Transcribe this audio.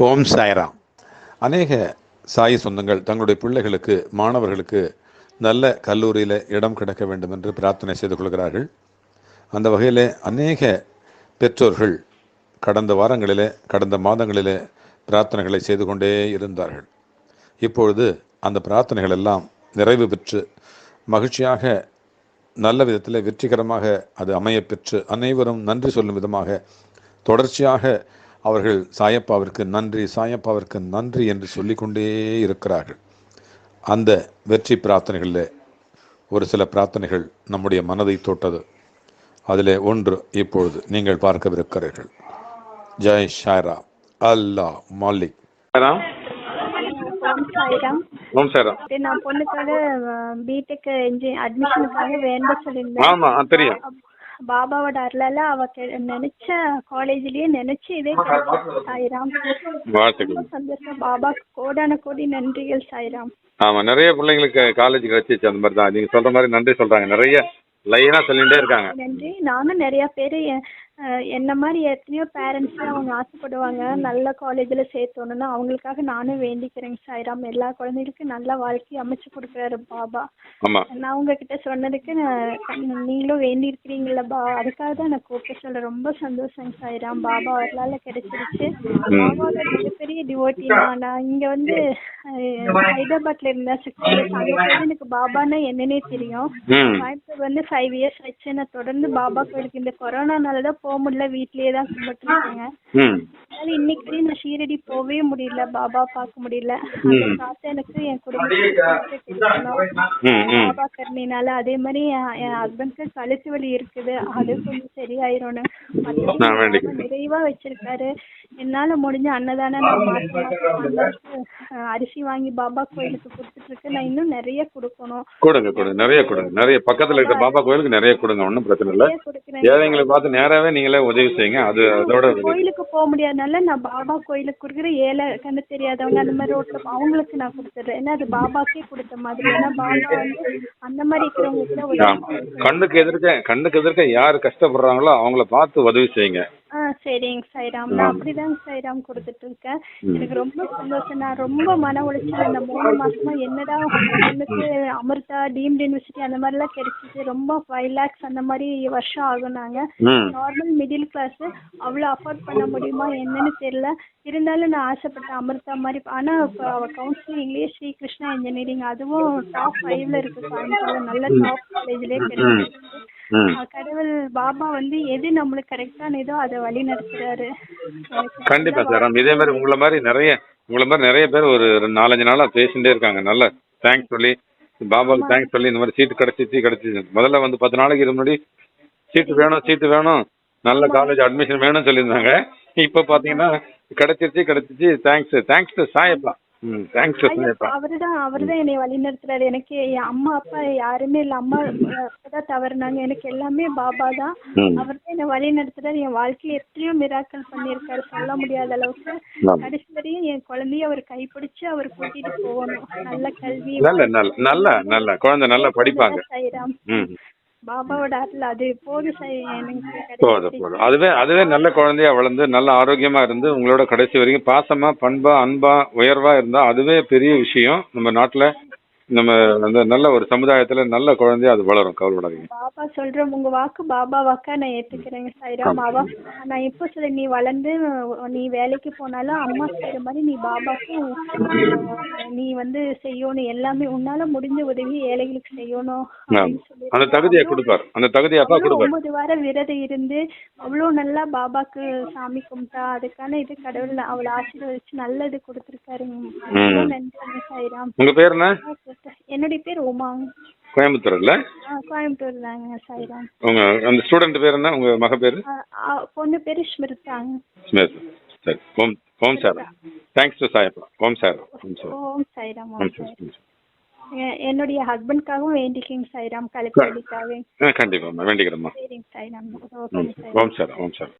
ஓம் சாய்ராம். அநேக சாய் சொந்தங்கள் தங்களுடைய பிள்ளைகளுக்கு மாணவர்களுக்கு நல்ல கல்லூரியில் இடம் கிடைக்க வேண்டும் என்று பிரார்த்தனை செய்து கொள்கிறார்கள். அந்த வகையில் அநேக பெற்றோர்கள் கடந்த வாரங்களிலே கடந்த மாதங்களிலே பிரார்த்தனைகளை செய்து கொண்டே இருந்தார்கள். இப்பொழுது அந்த பிரார்த்தனைகள் எல்லாம் நிறைவு பெற்று மகிழ்ச்சியாக நல்ல விதத்தில் வெற்றிகரமாக அது அமையப்பெற்று அனைவரும் நன்றி சொல்லும் விதமாக தொடர்ச்சியாக அவர்கள் சாயப்பாவிற்கு நன்றி சாயப்பாவிற்கு நன்றி என்று சொல்லிக்கொண்டே இருக்கிறார்கள். அந்த வெற்றி பிரார்த்தனைகளில் ஒரு சில பிரார்த்தனைகள் நம்முடைய மனதை தொட்டது. அதில் ஒன்று இப்பொழுது நீங்கள் பார்க்கவிருக்கிறீர்கள். ஜெய் ஷாரா அல்லாஹ் மாலிக். ஓம் சாய்ராம். நான் பொண்ணுக்காக பிடெக் அட்மிஷனுக்காக வேண்ட சொல்லியிருந்தேன். ஆமா தெரியும். பாபாவோட அருளால அவ நினைச்ச காலேஜ்லயே நினைச்சு இதே சாய்ராம். சந்தோஷம். பாபாக்கு கோடான கோடி நன்றிகள் சாய்ராம். ஆமா நிறைய பிள்ளைங்களுக்கு காலேஜ் கிடைச்சிச்சு அந்த மாதிரி தான் நீங்க சொல்ற மாதிரி நன்றி சொல்றாங்க. நிறைய லைனா சொல்லிட்டே இருக்காங்க. நன்றி. நானும் நிறைய பேர் என்ன மாதிரி எத்தனையோ பேரண்ட்ஸ் அவங்க ஆசைப்படுவாங்க. நல்ல காலேஜில் சேர்த்தோணுன்னு அவங்களுக்காக நானும் வேண்டிக்கிறேங்க சாய்ராம். எல்லா குழந்தைகளுக்கும் நல்ல வாழ்க்கையை அமைச்சு கொடுக்குறாரு பாபா. நான் உங்ககிட்ட சொன்னதுக்கு நான் நீங்களும் வேண்டி இருக்கிறீங்களா பா. அதுக்காக தான் நான் கூப்பிட்டு சொல்ல ரொம்ப சந்தோஷம் சாய்ராம். பாபா அவர்களால கிடைச்சிருச்சு. பாபாவோட மிகப்பெரிய டிவோட்டி நான் இங்க வந்து ஹைதராபாத்ல இருந்தேன் சிக்ஸ் இயர்ஸ் அங்க எனக்கு பாபான்னா என்னன்னே தெரியும். ம். கோயம்புத்தூர் வந்து ஃபைவ் இயர்ஸ் ஆச்சு. நான் தொடர்ந்து பாபா கோயிலுக்கு இந்த கொரோனானால தான் போக முடியல. வீட்லயே தான் கும்பிட்டு இருக்காங்க ம். அதனால இன்னைக்கு வரையும் நான் ஷீரடி போகவே முடியல. பாபா பார்க்க முடியல. காசு எனக்கு என் குடும்பத்துக்கு கிடைக்கணும். ம் ம். பாபா கருணையினால அதே மாதிரி என் என் ஹஸ்பண்ட்க்கு கழுத்து வலி இருக்குது. அது கொஞ்சம் சரியாயிரும்னு. நிறைவா வச்சிருக்காரு. என்னால முடிஞ்ச அன்னதானம் நான் அரிசி வாங்கி பாபா கோயிலுக்கு கொடுத்துட்டு இருக்கேன் நான் இன்னும் நிறைய கொடுக்கணும். கொடுங்க கொடுங்க. நிறைய கொடுங்க. நிறைய பக்கத்துல இருக்க பாபா கோயிலுக்கு நிறைய கொடுங்க. ஒன்றும் பிரச்சனை இல்லை. ஏழைங்களை பார்த்து நேராவே நீங்களே உதவி செய்யுங்க. அது அதோட கோயிலுக்கு போக முடியாதனால நான் பாபா கோயிலுக்கு கொடுக்குற ஏழை கண்ணு தெரியாதவங்க அந்த மாதிரி ரோட்ல அவங்களுக்கு நான் கொடுத்துட்றேன். ஏன்னா அது பாபாக்கே கொடுத்த மாதிரி. ஏன்னா பாபா வந்து அந்த மாதிரி இருக்கிறவங்க கூட கண்ணுக்கு எதிர்க்க கண்ணுக்கு எதிர்க்க யார் கஷ்டப்படுறாங்களோ அவங்கள பார்த்து உதவி செய்யுங்க. ஆ சரிங்க சாய்ராம் நான் அப்படிதாங்க சாய்ராம் கொடுத்துட்டு இருக்கேன் எனக்கு ரொம்ப சந்தோஷம். நான் ரொம்ப மன உளைச்சல் இந்த மூணு மாசமா என்னடா எனக்கு அமிர்தா டீம்டு யூனிவர்சிட்டி அந்த மாதிரிலாம் கிடைச்சிச்சு ரொம்ப ஃபைவ் லேக்ஸ் அந்த மாதிரி வருஷம் ஆகும் நாங்க நார்மல் மிடில் கிளாஸ் அவ்வளோ அஃபோர்ட் பண்ண முடியுமா என்னன்னு தெரியல. இருந்தாலும் நான் ஆசைப்பட்டேன் அமிர்தா மாதிரி. ஆனா இப்போ அவ கவுன்சிலிங்லேயே ஸ்ரீ கிருஷ்ணா இன்ஜினியரிங் அதுவும் டாப் ஃபைவ்ல இருக்கு. கோயம்புத்தூர்ல நல்ல டாப் காலேஜ்லேயே கிடைச்சிருக்கு ம். ஆஹ் கடவுள் பாபா வந்து எது நம்மளுக்கு கரெக்டான இதோ அதை வழி நடத்துறாரு. கண்டிப்பா சார். இதே மாதிரி உங்களை மாதிரி நிறைய உங்களை மாதிரி நிறைய பேர் ஒரு நாலஞ்சு நாளா பேசிட்டே இருக்காங்க. நல்ல தேங்க்ஸ் சொல்லி பாபாவுக்கு தேங்க்ஸ் சொல்லி இந்த மாதிரி சீட்டு கிடைச்சிச்சு கிடைச்சிச்சு முதல்ல வந்து பத்து நாளைக்கு இது முன்னாடி சீட்டு வேணும் சீட்டு வேணும் நல்ல காலேஜ் அட்மிஷன் வேணும்னு சொல்லியிருந்தாங்க. இப்போ பார்த்தீங்கன்னா கிடைச்சிருச்சு கிடைச்சிச்சு தேங்க்ஸ் தேங்க்ஸ் டு சாயப்பா. அவர்தான் அவர்தான் என்னை வழி நடத்துறாரு. எனக்கு என் அம்மா அப்பா யாருமே இல்ல அம்மா தான் தவறுனாங்க. எனக்கு எல்லாமே பாபா தான். அவர் தான் என்னை வழி நடத்துறாரு. என் வாழ்க்கையில எத்தனையோ மிராக்கள் பண்ணியிருக்காரு. சொல்ல முடியாத அளவுக்கு. கடைசி வரையும் என் குழந்தைய அவர் கைப்பிடிச்சு அவர் கூட்டிட்டு போகணும். நல்ல கல்வி நல்ல நல்ல நல்ல நல்ல குழந்தை நல்லா படிப்பாங்க. சாய்ராம் ம். பாபாவோட அருள் அது போதும் எனக்கு போதும் போதும் அதுவே அதுவே நல்ல குழந்தையா வளர்ந்து நல்ல ஆரோக்கியமா இருந்து உங்களோட கடைசி வரைக்கும் பாசமா பண்பா அன்பா உயர்வா இருந்தா அதுவே பெரிய விஷயம். நம்ம நாட்டுல நம்ம அந்த நல்ல ஒரு சமுதாயத்துல நல்ல குழந்தையா அது வளரும் கவலைப்படாதீங்க. பாபா சொல்றேன் உங்க வாக்கு பாபா வாக்கா நான் ஏத்துக்கிறேங்க சாய்ராம். அவா நான் இப்போ சொல்ல நீ வளர்ந்து நீ வேலைக்கு போனாலும் அம்மா செய்யற மாதிரி நீ பாபாக்கு நீ வந்து செய்யணும். எல்லாமே உன்னால முடிஞ்ச உதவி ஏழைகளுக்கு செய்யணும் அந்த தகுதியை கொடுப்பார். அந்த தகுதியை அப்பா கொடுப்பார். ஒன்பது வாரம் விரதம் இருந்து அவ்வளோ நல்லா பாபாக்கு சாமி கும்பிட்டா. அதுக்கான இது கடவுள் அவளை ஆசீர்வதிச்சு நல்ல இது கொடுத்துருக்காருங்க. அவ்வளோ நன்றி சாய்ராம். உங்க பேர் என்ன? என்னுடைய பேர் உமா. கோயம்புத்தூர்ல? கோயம்புத்தூர் தாங்க சாய்ராம் உங்க அந்த ஸ்டூடெண்ட் பேர் என்ன? உங்க மக பேரு? பொண்ணு பேரு ஸ்மிருதாங்க ஸ்மித் சரி ஓம் ஓம் சார். தேங்க்ஸ் டு சாயப்பா. ஓம் சார் ஓம் சார். ஓம் சாய்ராம் ஓம் சார் என்னுடைய ஹஸ்பண்ட்காகவும் வேண்டிக்கிங்க சாய்ராம் கலைப்பள்ளிக்காக ஆ, கண்டிப்பாம்மா வேண்டிக்கிறேம்மா. சரிங்க சாய்ராம் சாய் ஓம் சார் ஓம் சார்.